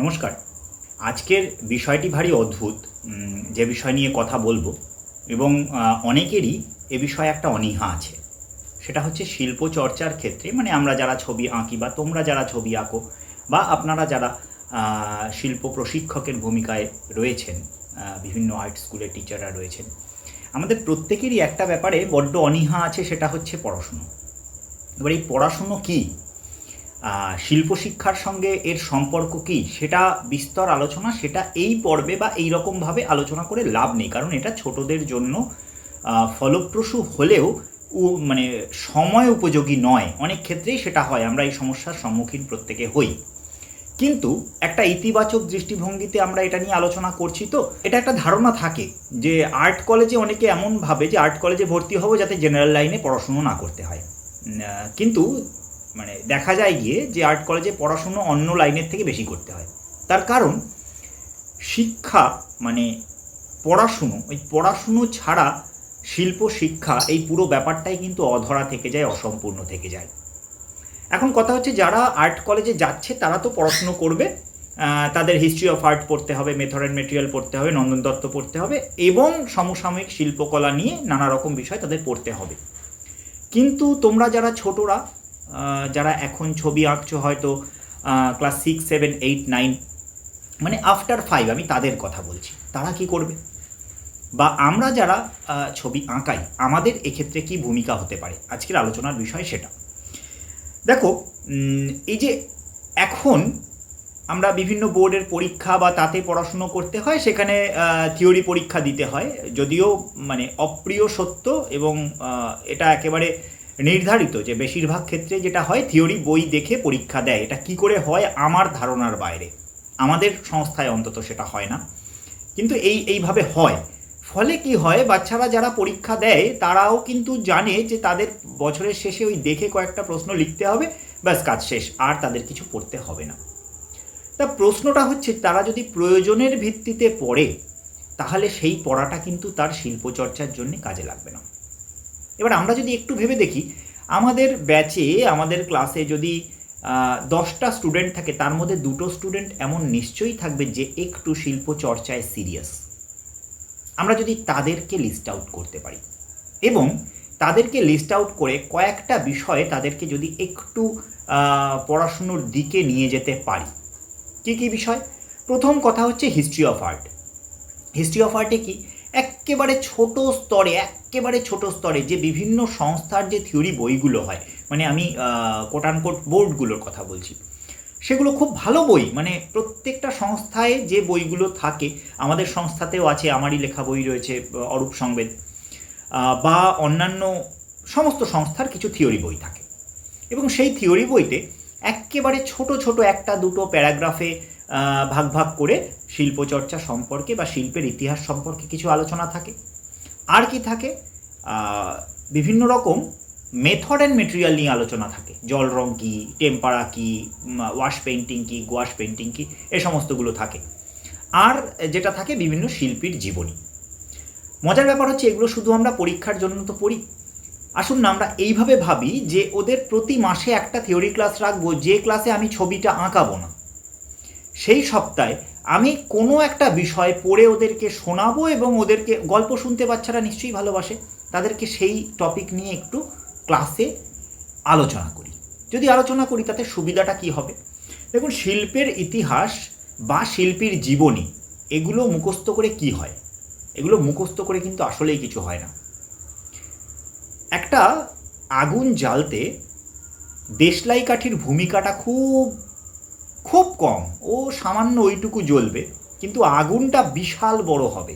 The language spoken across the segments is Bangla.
নমস্কার। আজকের বিষয়টি ভারী অদ্ভুত যে বিষয় নিয়ে কথা বলব এবং অনেকেরই এ বিষয়ে একটা অনীহা আছে। সেটা হচ্ছে শিল্প চর্চার ক্ষেত্রে মানে আমরা যারা ছবি আঁকি বা তোমরা যারা ছবি আঁকো বা আপনারা যারা শিল্প প্রশিক্ষকের ভূমিকায় রয়েছেন বিভিন্ন আর্ট স্কুলের টিচাররা রয়েছেন, আমাদের প্রত্যেকেরই একটা ব্যাপারে বড্ড অনীহা আছে, সেটা হচ্ছে পড়াশুনো। এবার এই পড়াশুনো কী? শিল্প শিক্ষার সঙ্গে এর সম্পর্ক কি? সেটা বিস্তর আলোচনা, সেটা এই পর্বে বা এই রকমভাবে আলোচনা করে লাভ নেই। কারণ এটা ছোটদের জন্য ফলপ্রসূ হলেও মানে সময় উপযোগী নয়। অনেক ক্ষেত্রেই সেটা হয়, আমরা এই সমস্যার সম্মুখীন প্রত্যেকে হই। কিন্তু একটা ইতিবাচক দৃষ্টিভঙ্গিতে আমরা এটা নিয়ে আলোচনা করছি তো, এটা একটা ধারণা থাকে যে আর্ট কলেজে অনেকে এমন ভাবে যে আর্ট কলেজে ভর্তি হব যাতে জেনারেল লাইনে পড়াশুনো না করতে হয়। কিন্তু মানে দেখা যায় গিয়ে যে আর্ট কলেজে পড়াশুনো অন্য লাইনের থেকে বেশি করতে হয়। তার কারণ, শিক্ষা মানে পড়াশুনো, ওই পড়াশুনো ছাড়া শিল্প শিক্ষা এই পুরো ব্যাপারটাই কিন্তু অধরা থেকে যায়, অসম্পূর্ণ থেকে যায়। এখন কথা হচ্ছে যারা আর্ট কলেজে যাচ্ছে, তারা তো পড়াশুনো করবে তাদের হিস্ট্রি অফ আর্ট পড়তে হবে মেথড অ্যান্ড মেটেরিয়াল পড়তে হবে, নন্দন দত্ত পড়তে হবে, এবং সমসাময়িক শিল্পকলা নিয়ে নানা রকম বিষয় তাদের পড়তে হবে। কিন্তু তোমরা যারা ছোটরা যারা এখন ছবি আঁকছো হয়তো class six seven eight nine মানে আফটার ফাইভ আমি তাদের কথা বলছি। তারা কি করবে? বা আমরা যারা ছবি আঁকাই, আমাদের এক্ষেত্রে কি ভূমিকা হতে পারে? আজকের আলোচনার বিষয় সেটা। দেখো এই যে এখন আমরা বিভিন্ন বোর্ডের পরীক্ষা বা তাতে পড়াশুনো করতে হয়, সেখানে থিওরি পরীক্ষা দিতে হয়, যদিও মানে অপ্রিয় সত্য এবং এটা একেবারে নির্ধারিত যে বেশিরভাগ ক্ষেত্রে যেটা হয় থিওরি বই দেখে পরীক্ষা দেয়। এটা কি করে হয় আমার ধারণার বাইরে। আমাদের সংস্থায় অন্তত সেটা হয় না। কিন্তু এই, এইভাবে হয়। ফলে কি হয়, বাচ্চারা যারা পরীক্ষা দেয়, তারাও কিন্তু জানে যে তাদের বছরের শেষে ওই দেখে কয়েকটা প্রশ্ন লিখতে হবে, ব্যাস কাজ শেষ, আর তাদের কিছু পড়তে হবে না। তা প্রশ্নটা হচ্ছে, তারা যদি প্রয়োজনের ভিত্তিতে পড়ে, তাহলে সেই পড়াটা কিন্তু তার শিল্পচর্চার জন্য কাজে লাগবে না। এবার আমরা যদি একটু ভেবে দেখি, আমাদের ব্যাচে আমাদের ক্লাসে যদি দশটা স্টুডেন্ট থাকে, তার মধ্যে দুটো স্টুডেন্ট এমন নিশ্চয়ই থাকবে যে একটু শিল্প চর্চায় সিরিয়াস আমরা যদি তাদেরকে লিস্ট আউট করতে পারি এবং তাদেরকে লিস্ট আউট করে কয়েকটা বিষয়ে তাদেরকে যদি একটু পড়াশুনোর দিকে নিয়ে যেতে পারি। কী কী বিষয়? প্রথম কথা হচ্ছে history of art history of আর্টে কি? একেবারে ছোট স্তরে, একেবারে ছোট স্তরে যে বিভিন্ন সংস্থার যে থিওরি বইগুলো হয় মানে আমি কোটানকোট বোর্ডগুলোর কথা বলছি, সেগুলো খুব ভালো বই মানে প্রত্যেকটা সংস্থায় যে বইগুলো থাকে, আমাদের সংস্থাতেও আছে, আমারই লেখা বই রয়েছে অরূপ সংবেদ বা অন্যান্য সমস্ত সংস্থার কিছু থিওরি বই থাকে, এবং সেই থিওরি বইতে একেবারে ছোট ছোট একটা দুটো প্যারাগ্রাফে ভাগ ভাগ করে শিল্পচর্চা সম্পর্কে বা শিল্পের ইতিহাস সম্পর্কে কিছু আলোচনা থাকে। আর কি থাকে? বিভিন্ন রকম মেথড অ্যান্ড মেটেরিয়াল নিয়ে আলোচনা থাকে। জল, রং কী টেম্পারা কী ওয়াশ পেন্টিং কী গোয়াশ পেন্টিং কী, এ সমস্তগুলো থাকে। আর যেটা থাকে বিভিন্ন শিল্পীর জীবনী। মজার ব্যাপার হচ্ছে এগুলো শুধু আমরা পরীক্ষার জন্য তো পড়ি। আসুন না, আমরা এইভাবে ভাবি যে ওদের প্রতি মাসে একটা থিওরি ক্লাস রাখব, যে ক্লাসে আমি ছবিটা আঁকাবো না। সেই সপ্তাহে আমি কোনো একটা বিষয় পড়ে ওদেরকে শোনাবো এবং ওদেরকে গল্প শুনতে বাচ্চারা নিশ্চয়ই ভালোবাসে, তাদেরকে সেই টপিক নিয়ে একটু ক্লাসে আলোচনা করি। যদি আলোচনা করি, তাতে সুবিধাটা কি হবে? দেখুন, শিল্পের ইতিহাস বা শিল্পীর জীবনী, এগুলো মুখস্থ করে কি হয়? এগুলো মুখস্থ করে কিন্তু আসলেই কিছু হয় না। একটা আগুন জ্বালতে দেশলাই কাঠির ভূমিকাটা খুব খুব কম। ও সামান্য ওইটুকু জ্বলবে, কিন্তু আগুনটা বিশাল বড় হবে।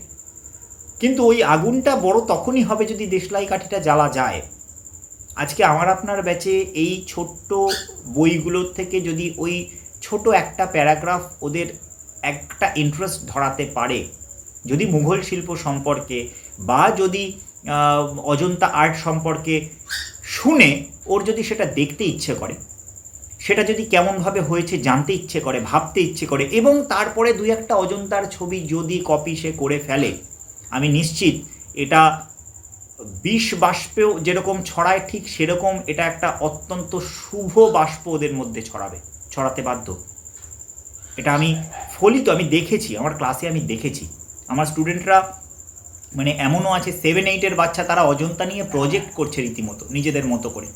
কিন্তু ওই আগুনটা বড় তখনই হবে যদি দেশলাই কাঠিটা জ্বালা যায়। আজকে আমার আপনার ব্যাচে এই ছোট্ট বইগুলোর থেকে যদি ওই ছোট একটা প্যারাগ্রাফ ওদের একটা ইন্টারেস্ট ধরাতে পারে, যদি মুঘল শিল্প সম্পর্কে বা যদি অজন্তা আর্ট সম্পর্কে শুনে ওর যদি সেটা দেখতে ইচ্ছে করে সেটা যদি কেমনভাবে হয়েছে জানতে ইচ্ছে করে, ভাবতে ইচ্ছে করে, এবং তারপরে দুই একটা অজন্তার ছবি যদি কপি সে করে ফেলে, আমি নিশ্চিত এটা বিষ বাষ্পেও যেরকম ছড়ায়, ঠিক সেরকম এটা একটা অত্যন্ত শুভ বাষ্প ওদের মধ্যে ছড়াবে, ছড়াতে বাধ্য। এটা আমি ফলিত আমি দেখেছি, আমার ক্লাসে আমি দেখেছি। আমার স্টুডেন্টরা মানে এমনও আছে সেভেন এইটের বাচ্চা তারা অজন্তা নিয়ে প্রজেক্ট করছে রীতিমতো, নিজেদের মতো করে।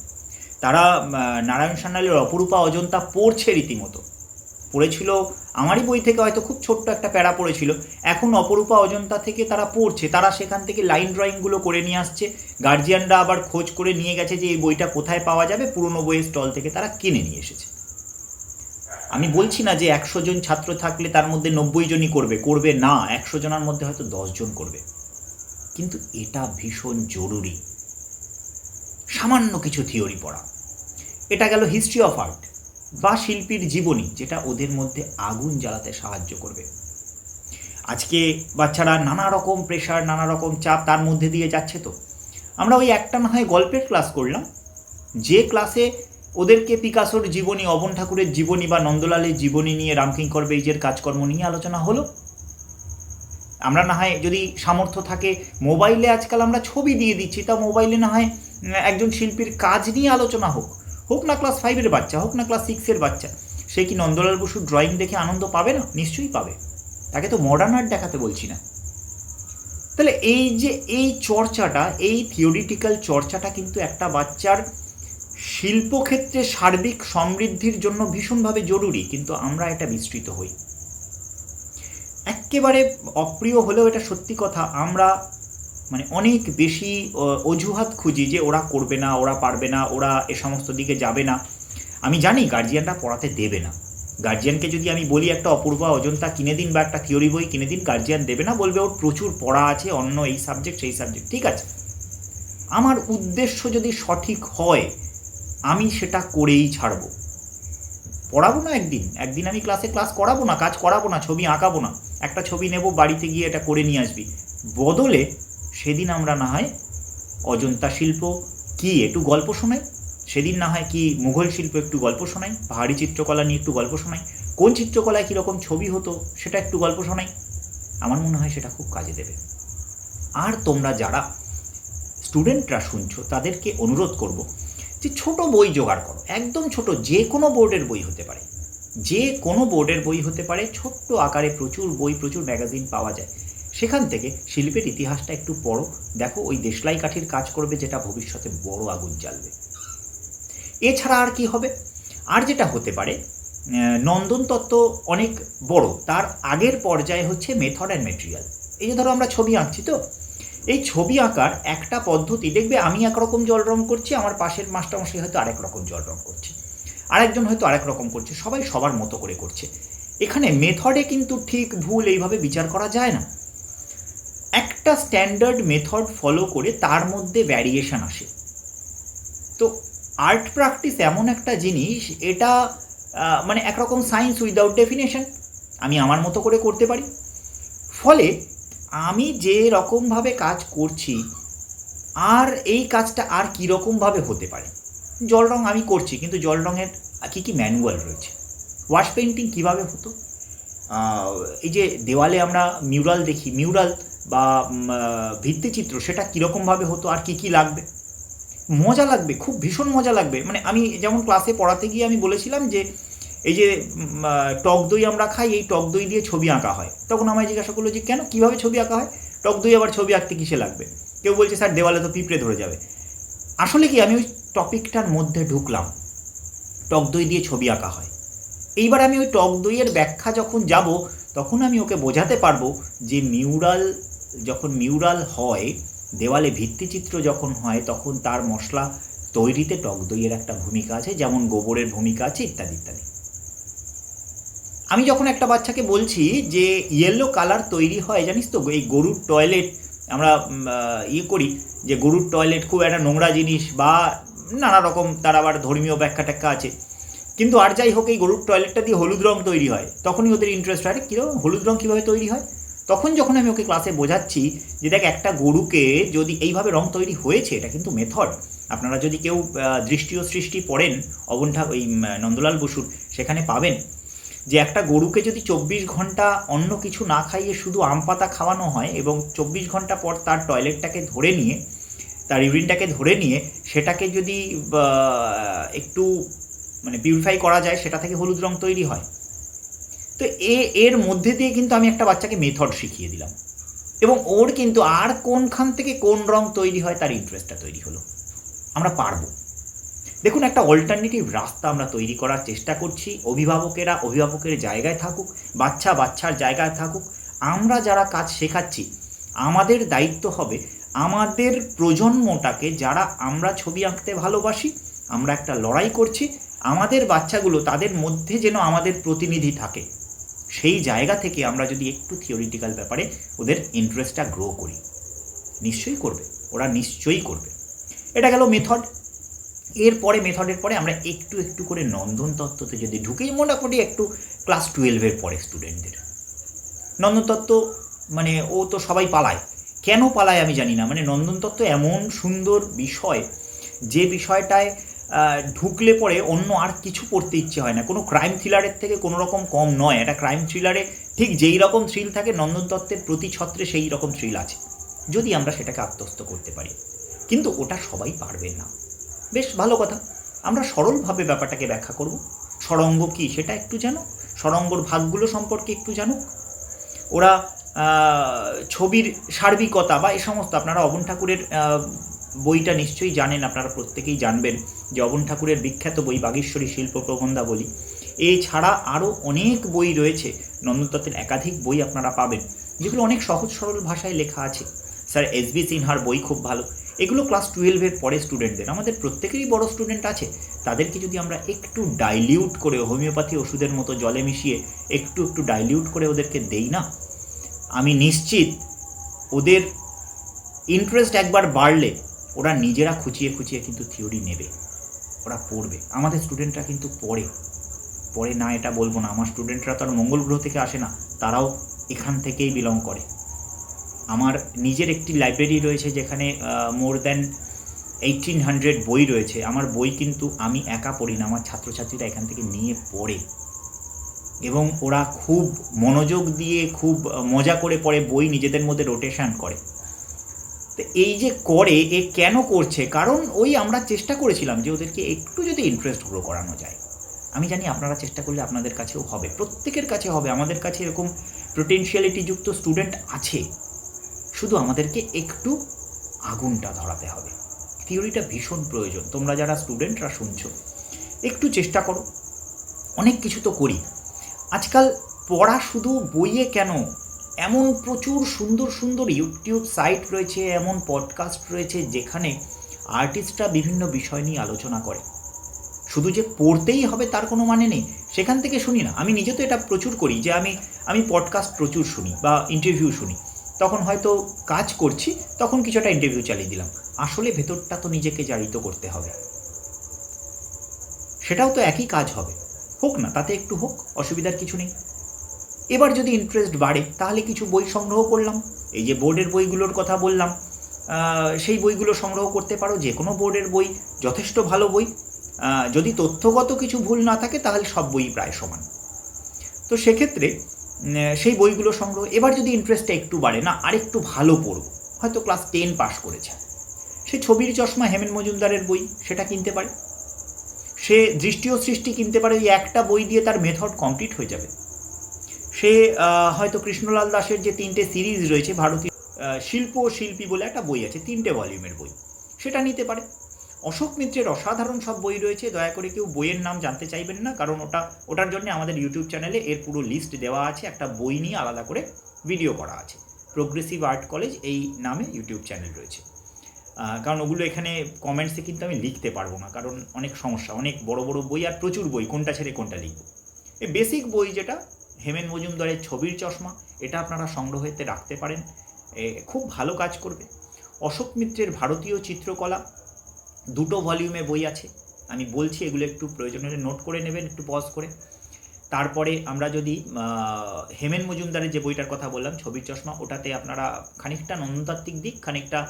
তারা নারায়ণ সান্যালের অপরূপা অজন্তা পড়ছে রীতিমতো। পড়েছিল, আমারই বই থেকে হয়তো খুব ছোট্ট একটা প্যারা পড়েছিল। এখন অপরূপা অজন্তা থেকে তারা পড়ছে, তারা সেখান থেকে লাইন ড্রয়িংগুলো করে নিয়ে আসছে। গার্জিয়ানরা আবার খোঁজ করে নিয়ে গেছে যে এই বইটা কোথায় পাওয়া যাবে, পুরনো বইয়ের স্টল থেকে তারা কিনে নিয়ে এসেছে। আমি বলছি না যে একশো জন ছাত্র থাকলে তার মধ্যে নব্বই জনই করবে করবে না, একশো জনের মধ্যে হয়তো জন করবে। কিন্তু এটা ভীষণ জরুরি। সামান্য কিছু থিওরি পড়া। এটা গেল হিস্ট্রি অফ আর্ট বা শিল্পীর জীবনী, যেটা ওদের মধ্যে আগুন জ্বালাতে সাহায্য করবে। আজকে বাচ্চারা নানা রকম প্রেশার নানা রকম চাপ তার মধ্যে দিয়ে যাচ্ছে তো। আমরা ওই একটা না হয় গল্পের ক্লাস করলাম। যে ক্লাসে ওদেরকে পিকাসোর জীবনী, অবন ঠাকুরের জীবনী বা নন্দলালের জীবনী নিয়ে, রামকিঙ্কর বেইজের কাজকর্ম নিয়ে আলোচনা হলো। আমরা না হয় যদি সামর্থ্য থাকে, মোবাইলে আজকাল আমরা ছবি দিয়ে দিচ্ছি, তা মোবাইলে না হয় একজন শিল্পীর কাজ নিয়ে আলোচনা হোক। হোক না ক্লাস ফাইভের বাচ্চা, হোক না ক্লাস সিক্সের বাচ্চা, সে কি নন্দলাল বসুর ড্রয়িং দেখে আনন্দ পাবে না? নিশ্চয়ই পাবে। তাকে তো মডার্ন আর্ট দেখাতে বলছি না। তাহলে এই যে এই চর্চাটা, এই থিওরিটিক্যাল চর্চাটা কিন্তু একটা বাচ্চার শিল্পক্ষেত্রে সার্বিক সমৃদ্ধির জন্য ভীষণভাবে জরুরি, কিন্তু আমরা এটা বিস্তৃত হই। একেবারে অপ্রিয় হলেও এটা সত্যি কথা। আমরা মানে অনেক বেশি অজুহাত খুঁজি যে ওরা করবে না, ওরা পারবে না, ওরা এ সমস্ত দিকে যাবে না। আমি জানি গার্জিয়ানরা পড়াতে দেবে না। গার্জিয়ানকে যদি আমি বলি একটা অপূর্ব অজন্তা কিনে দিন বা একটা থিওরি বই কিনে দিন গার্জিয়ান দেবে না, বলবে ওর প্রচুর পড়া আছে, অন্য এই সাবজেক্ট সেই সাবজেক্ট ঠিক আছে? আমার উদ্দেশ্য যদি সঠিক হয়, আমি সেটা করেই ছাড়বো। পড়াবো না একদিন একদিন আমি ক্লাসে ক্লাস করাবো না, কাজ করাবো না, ছবি আঁকাবো না, একটা ছবি নেব, বাড়িতে গিয়ে এটা করে নিয়ে আসবি। বদলে সেদিন আমরা না হয় অজন্তা শিল্প কি একটু গল্প শোনাই? সেদিন না হয় কি মুঘল শিল্প একটু গল্প শোনাই? পাহাড়ি চিত্রকলা নিয়ে একটু গল্প শোনাই? কোন চিত্রকলায় কীরকম ছবি হতো সেটা একটু গল্প শোনাই? আমার মনে হয় সেটা খুব কাজে দেবে। আর তোমরা যারা স্টুডেন্টরা শুনছো, তাদেরকে অনুরোধ করব যে ছোট বই জোগাড় করো। একদম ছোট, যে কোনো বোর্ডের বই হতে পারে। যে কোনো বোর্ডের বই হতে পারে, ছোট্ট আকারে প্রচুর বই, প্রচুর ম্যাগাজিন পাওয়া যায়। সেখান থেকে শিল্পের ইতিহাসটা একটু পড়ো। দেখো ওই দেশলাই কাঠির কাজ করবে যেটা ভবিষ্যতে বড় আগুন জ্বালবে। এছাড়া আর কি হবে? আর যেটা হতে পারে নন্দন তত্ত্ব অনেক বড়। তার আগের পর্যায়ে হচ্ছে মেথড অ্যান্ড মেটেরিয়াল এই যে ধরো আমরা ছবি আঁকছি তো? এই ছবি আঁকার একটা পদ্ধতি, দেখবে আমি একরকম জল রং করছি, আমার পাশের মাস্টারমশাই হয়তো আরেক রকম জল রং করছে। আরেকজন হয়তো আরেক রকম করছে, সবাই সবার মতো করে করছে। এখানে মেথডে কিন্তু ঠিক ভুল এইভাবে বিচার করা যায় না। একটা স্ট্যান্ডার্ড মেথড ফলো করে তার মধ্যে ভ্যারিয়েশন আসে। তো আর্ট প্র্যাকটিস এমন একটা জিনিস, এটা মানে একরকম সায়েন্স উইদাউট ডেফিনেশন আমি আমার মতো করে করতে পারি। ফলে আমি যে রকমভাবে কাজ করছি, আর এই কাজটা আর কীরকমভাবে হতে পারে? জল রং আমি করছি, কিন্তু জল রঙের কী কী ম্যানুয়াল রয়েছে? ওয়াশ পেন্টিং কীভাবে হতো? এই যে দেওয়ালে আমরা মিউরাল দেখি মিউরাল বা ভিত্তিচিত্র, সেটা কীরকমভাবে হতো আর কি কি লাগবে? মজা লাগবে, খুব ভীষণ মজা লাগবে। মানে আমি যেমন ক্লাসে পড়াতে গিয়ে আমি বলেছিলাম যে, এই যে টক দই আমরা খাই, এই টক দই দিয়ে ছবি আঁকা হয়। তখন আমায় জিজ্ঞাসা করল যে, কেন? কীভাবে ছবি আঁকা হয়? টক দই আবার ছবি আঁকতে কিসে লাগবে? কেউ বলছে, স্যার, দেওয়ালে তো পিঁপড়ে ধরে যাবে। আসলে কি, আমি ওই টপিকটার মধ্যে ঢুকলাম। টক দই দিয়ে ছবি আঁকা হয়। এইবার আমি ওই টক দইয়ের ব্যাখ্যা যখন যাব, তখন আমি ওকে বোঝাতে পারব যে মিউরাল যখন মিউরাল হয়, দেওয়ালে ভিত্তিচিত্র যখন হয়, তখন তার মশলা তৈরিতে টক দইয়ের একটা ভূমিকা আছে, যেমন গোবরের ভূমিকা আছে, ইত্যাদি ইত্যাদি। আমি যখন একটা বাচ্চাকে বলছি যে ইয়েলো কালার তৈরি হয়, জানিস তো, এই গরুর টয়লেট আমরা ইয়ে করি যে, গরুর টয়লেট খুব একটা নোংরা জিনিস বা নানা রকম তার আবার ধর্মীয় ব্যাখ্যা ট্যাখ্যা আছে। কিন্তু আর যাই হোক, এই গরুর টয়লেটটা দিয়ে হলুদ রং তৈরি হয়। তখনই ওদের ইন্টারেস্ট হয় কীরকম হলুদ রং কীভাবে তৈরি হয়? তখন যখন আমি ওকে ক্লাসে বোঝাচ্ছি যে দেখ একটা গরুকে যদি এইভাবে রং তৈরি হয়েছে, এটা কিন্তু মেথড আপনারা যদি কেউ দৃষ্টি ও সৃষ্টি পড়েন অবন্ঠা ওই নন্দলাল বসুর, সেখানে পাবেন যে একটা গরুকে যদি চব্বিশ ঘণ্টা অন্য কিছু না খাইয়ে শুধু আম পাতা খাওয়ানো হয় এবং চব্বিশ ঘণ্টা পর তার টয়লেটটাকে ধরে নিয়ে, তার ইউরিনটাকে ধরে নিয়ে সেটাকে যদি একটু মানে পিউরিফাই করা যায়, সেটা থেকে হলুদ রং তৈরি হয়। তো এ, এর মধ্যে দিয়ে কিন্তু আমি একটা বাচ্চাকে মেথড শিখিয়ে দিলাম। এবং ওর কিন্তু আর কোনখান থেকে কোন রং তৈরি হয় তার ইন্টারেস্টটা তৈরি হলো। আমরা পারব। দেখুন, একটা অল্টারনেটিভ রাস্তা আমরা তৈরি করার চেষ্টা করছি। অভিভাবকেরা অভিভাবকের জায়গায় থাকুক, বাচ্চা বাচ্চার জায়গায় থাকুক। আমরা যারা কাজ শেখাচ্ছি, আমাদের দায়িত্ব হবে আমাদের প্রজন্মটাকে যারা আমরা ছবি আঁকতে ভালোবাসি, আমরা একটা লড়াই করছি, আমাদের বাচ্চাগুলো তাদের মধ্যে যেন আমাদের প্রতিনিধি থাকে। সেই জায়গা থেকে আমরা যদি একটু থিওরিটিক্যাল ব্যাপারে ওদের ইন্টারেস্টটা গ্রো করি, নিশ্চয়ই করবে, ওরা নিশ্চয়ই করবে। এটা গেল মেথড এরপরে মেথডের পরে আমরা একটু একটু করে নন্দন তত্ত্বতে যদি ঢুকেই মোটামুটি একটু ক্লাস টুয়েলভের পরে স্টুডেন্টদের নন্দন তত্ত্ব মানে ও তো সবাই পালায়। কেন পালায় আমি জানি না। মানে নন্দন তত্ত্ব এমন সুন্দর বিষয়, যে বিষয়টায় ঢুকলে পরে অন্য আর কিছু পড়তে ইচ্ছে হয় না। কোনো ক্রাইম থ্রিলারের থেকে কোনো রকম কম নয়। একটা ক্রাইম থ্রিলারে ঠিক যেই রকম থ্রিল থাকে, নন্দন তত্ত্বের প্রতি ছত্রে সেই রকম থ্রিল আছে, যদি আমরা সেটাকে আত্মস্থ করতে পারি। কিন্তু ওটা সবাই পারবে না। বেশ, ভালো কথা। আমরা সরলভাবে ব্যাপারটাকে ব্যাখ্যা করব। সরঙ্গ কি সেটা একটু জানো সরঙ্গর ভাগগুলো সম্পর্কে একটু জানুক? ওরা ছবির সার্বিকতা বা এ সমস্ত, আপনারা অবন ঠাকুরের বইটা নিশ্চয়ই জানেন, আপনারা প্রত্যেকেই জানবেন অবন ঠাকুরের বিখ্যাত বই বাগেশ্বরী শিল্প প্রবন্ধা বলি। এছাড়া আরও অনেক বই রয়েছে নন্দনতত্ত্বের একাধিক বই আপনারা পাবেন, যেগুলো অনেক সহজ সরল ভাষায় লেখা আছে। স্যার, এস বি সিনহার বই খুব ভালো। এগুলো ক্লাস টুয়েলভের পরে স্টুডেন্টদের, আমাদের প্রত্যেকেরই বড় স্টুডেন্ট আছে। তাদেরকে যদি আমরা একটু ডাইলিউট করে, হোমিওপ্যাথি ওষুধের মতো জলে মিশিয়ে একটু একটু ডাইলিউট করে ওদেরকে দেই না? আমি নিশ্চিত ওদের ইন্টারেস্ট একবার বাড়লে ওরা নিজেরা খুঁচিয়ে খুঁচিয়ে কিন্তু থিওরি নেবে। ওরা পড়বে। আমাদের স্টুডেন্টরা কিন্তু পড়ে। পড়ে না এটা বলব না। আমার স্টুডেন্টরা তো আর মঙ্গল গ্রহ থেকে আসে না। তারাও এখান থেকেই বিলং করে। আমার নিজের একটি লাইব্রেরি রয়েছে যেখানে মোর দ্যান এইটিন হান্ড্রেড বই রয়েছে। আমার বই কিন্তু আমি একা পড়ি না। আমার ছাত্রছাত্রীরা এখান থেকে নিয়ে পড়ে। এবং ওরা খুব মনোযোগ দিয়ে, খুব মজা করে পড়ে। বই নিজেদের মধ্যে রোটেশন করে। এই যে করে, এ কেন করছে? কারণ ওই আমরা চেষ্টা করেছিলাম যে ওদেরকে একটু যদি ইন্টারেস্ট গ্রো করানো যায়। আমি জানি আপনারা চেষ্টা করলে আপনাদের কাছেও হবে। প্রত্যেকের কাছে হবে। আমাদের কাছে এরকম পোটেনশিয়ালিটি যুক্ত স্টুডেন্ট আছে। শুধু আমাদেরকে একটু আগুনটা ধরাতে হবে। থিওরিটা ভীষণ প্রয়োজন। তোমরা যারা স্টুডেন্টরা শুনছো, একটু চেষ্টা করো। অনেক কিছু তো করি। আজকাল পড়া শুধু বইয়ে কেন এমন প্রচুর সুন্দর সুন্দর ইউটিউব সাইট রয়েছে, এমন পডকাস্ট রয়েছে যেখানে আর্টিস্টরা বিভিন্ন বিষয় নিয়ে আলোচনা করে। শুধু যে পড়তেই হবে তার কোনো মানে নেই, সেখান থেকে শুনি না। আমি নিজে তো এটা প্রচুর করি যে আমি আমি পডকাস্ট প্রচুর শুনি বা ইন্টারভিউ শুনি। তখন হয়তো কাজ করছি, তখন কিছুটা ইন্টারভিউ চালিয়ে দিলাম। আসলে ভেতরটা তো নিজেকে জারিত করতে হবে। সেটাও তো একই কাজ হবে। হোক না, তাতে একটু হোক, অসুবিধার কিছু নেই। এবার যদি ইন্টারেস্ট বাড়ে, তাহলে কিছু বই সংগ্রহ করলাম। এই যে বোর্ডের বইগুলোর কথা বললাম সেই বইগুলো সংগ্রহ করতে পারো, যে কোনো বোর্ডের বই, যথেষ্ট ভালো বই। যদি তথ্যগত কিছু ভুল না থাকে, তাহলে সব বই প্রায় সমান। তো সেক্ষেত্রে সেই বইগুলো সংগ্রহ, এবার যদি ইন্টারেস্টটা একটু বাড়ে, না, আরেকটু ভালো পড়ব হয়তো ক্লাস টেন পাস করেছে। সে ছবির চশমা হেমেন মজুমদারের বই, সেটা কিনতে পারে। সে দৃষ্টি ও সৃষ্টি কিনতে পারে, ওই একটা বই দিয়ে তার মেথড কমপ্লিট হয়ে যাবে। সে হয়তো কৃষ্ণলাল দাসের যে তিনটে সিরিজ রয়েছে, ভারতীয় শিল্প ও শিল্পী বলে একটা বই আছে, তিনটে ভলিউমের বই। সেটা নিতে পারে। অশোক মিত্রের অসাধারণ সব বই রয়েছে, দয়া করে কেউ বইয়ের নাম জানতে চাইবেন না, কারণ ওটা, ওটার জন্য আমাদের ইউটিউব চ্যানেলে এর পুরো লিস্ট দেওয়া আছে, একটা বই নিয়ে আলাদা করে ভিডিও করা আছে। প্রোগ্রেসিভ আর্ট কলেজ এই নামে ইউটিউব চ্যানেল রয়েছে। কারণ ওগুলো এখানে কমেন্টসে কিন্তু আমি লিখতে পারব না, কারণ অনেক সমস্যা, অনেক বড় বড় বই আর প্রচুর বই, কোনটা ছেড়ে কোনটা লিখব। এই বেসিক বই যেটা হেমেন মজুমদারের ছবির চশমা, এটা আপনারা সংগ্রহেতে রাখতে পারেন। খুব ভালো কাজ করবে। অশোক মিত্রের ভারতীয় চিত্রকলা দুটো ভলিউমে বই আছে। আমি বলছি, এগুলো একটু প্রয়োজন হলে নোট করে নেবেন, একটু পজ করে। তারপরে আমরা যদি হেমেন মজুমদারের যে বইটার কথা বললাম, ছবির চশমা, ওটাতে আপনারা খানিকটা নন্দতাত্ত্বিক দিক, খানিকটা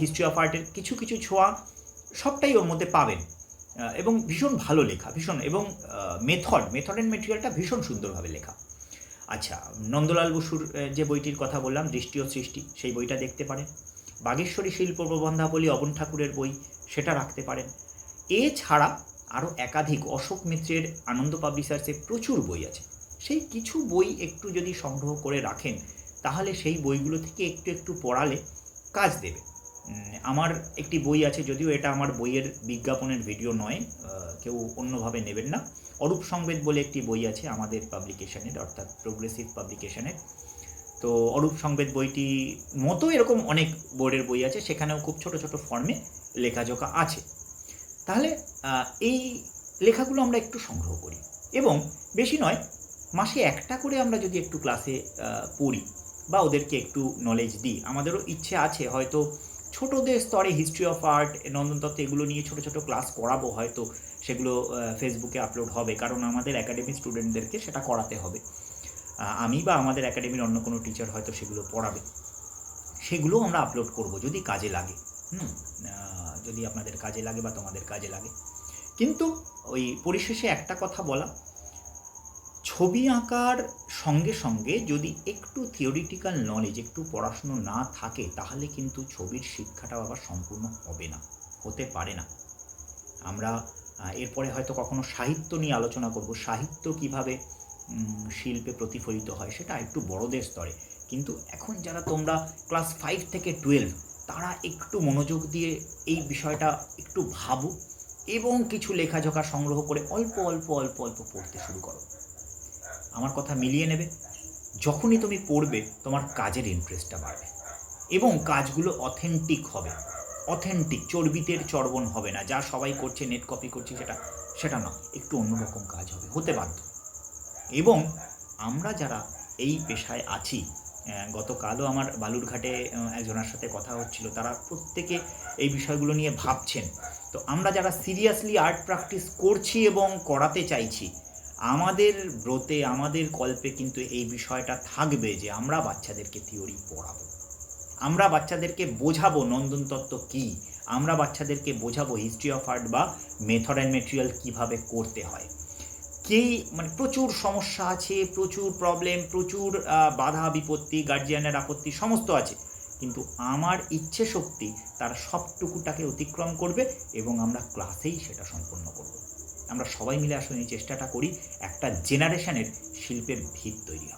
হিস্ট্রি অফ আর্টের কিছু কিছু ছোঁয়া, সবটাই ওর মধ্যে পাবেন। এবং ভীষণ ভালো লেখা, ভীষণ, এবং মেথড মেথড অ্যান্ড মেটেরিয়ালটা ভীষণ সুন্দরভাবে লেখা। আচ্ছা নন্দলাল বসুর যে বইটির কথা বললাম, দৃষ্টি ও সৃষ্টি, সেই বইটা দেখতে পারেন। বাগেশ্বরী শিল্প প্রবন্ধাবলী অবন ঠাকুরের বই, সেটা রাখতে পারেন। এছাড়া আরও একাধিক অশোক মিত্রের আনন্দ পাবলিশার্সে প্রচুর বই আছে। সেই কিছু বই একটু যদি সংগ্রহ করে রাখেন, তাহলে সেই বইগুলো থেকে একটু একটু পড়ালে কাজ দেবে। আমার একটি বই আছে, যদিও এটা আমার বইয়ের বিজ্ঞাপনের ভিডিও নয় কেউ অন্যভাবে নেবেন না। অরূপ সংবেদ বলে একটি বই আছে আমাদের পাবলিকেশনের, অর্থাৎ প্রোগ্রেসিভ পাবলিকেশনের তো অরূপ সংবেদ বইটি মতো এরকম অনেক বোর্ডের বই আছে, সেখানেও খুব ছোট ছোট ফর্মে লেখাজোখা আছে। তাহলে এই লেখাগুলো আমরা একটু সংগ্রহ করি। এবং বেশি নয়, মাসে একটা করে আমরা যদি একটু ক্লাসে পড়ি বা ওদেরকে একটু নলেজ দিই, আমাদেরও ইচ্ছে আছে, হয়তো ছোটদের স্তরে হিস্ট্রি অফ আর্ট নন্দনতত্ত্ব এগুলো নিয়ে ছোট ছোট ক্লাস করাবো হয়তো, সেগুলো ফেসবুকে আপলোড হবে। কারণ আমাদের একাডেমি স্টুডেন্টদেরকে সেটা করাতে হবে। আমি বা আমাদের একাডেমির অন্য কোনো টিচার হয়তো সেগুলো পড়াবে। সেগুলো আমরা আপলোড করব যদি কাজে লাগে। হুম যদি আপনাদের কাজে লাগে বা তোমাদের কাজে লাগে। কিন্তু ওই পরিশেষে একটা কথা বলা ছবি আঁকার সঙ্গে সঙ্গে যদি একটু থিওরিটিক্যাল নলেজ একটু পড়াশুনো না থাকে, তাহলে কিন্তু ছবির শিক্ষাটা আবার সম্পূর্ণ হবে না, হতে পারে না। আমরা এরপরে হয়তো কখনো সাহিত্য নিয়ে আলোচনা করব। সাহিত্য কীভাবে শিল্পে প্রতিফলিত হয় সেটা একটু বড়দের স্তরে। কিন্তু এখন যারা তোমরা ক্লাস ফাইভ থেকে টুয়েলভ তারা একটু মনোযোগ দিয়ে এই বিষয়টা একটু ভাবো এবং কিছু লেখাজোখা সংগ্রহ করে অল্প অল্প অল্প অল্প পড়তে শুরু করো। আমার কথা মিলিয়ে নেবে। যখনই তুমি পড়বে, তোমার কাজের ইন্টারেস্টটা বাড়বে। এবং কাজগুলো অথেন্টিক হবে। অথেন্টিক চর্বিতের চর্বণ হবে না। যা সবাই করছে নেট কপি করছে, সেটা সেটা না। একটু অন্যরকম কাজ হবে। হতে বাধ্য। এবং আমরা যারা এই পেশায় আছি গতকালও আমার বালুরঘাটে একজনের সাথে কথা হচ্ছিল। তারা প্রত্যেকে এই বিষয়গুলো নিয়ে ভাবছেন। তো আমরা যারা সিরিয়াসলি আর্ট প্র্যাকটিস করছি এবং করাতে চাইছি আমাদের ব্রতে, আমাদের কল্পে কিন্তু এই বিষয়টা থাকবে যে আমরা বাচ্চাদেরকে থিওরি পড়াবো। আমরা বাচ্চাদেরকে বোঝাবো নন্দন তত্ত্ব কী? আমরা বাচ্চাদেরকে বোঝাবো হিস্ট্রি অফ আর্ট বা মেথড অ্যান্ড মেটেরিয়াল কীভাবে করতে হয়। কে মানে প্রচুর সমস্যা আছে, প্রচুর প্রবলেম প্রচুর বাধা বিপত্তি গার্জিয়ানের আপত্তি সমস্ত আছে। কিন্তু আমার ইচ্ছে শক্তি তার সবটুকুটাকে অতিক্রম করবে এবং আমরা ক্লাসেই সেটা সম্পন্ন করব। আমরা সবাই মিলে আসলে এই চেষ্টাটা করি একটা জেনারেশনের শিল্পের ভিত তৈরি নমস্কার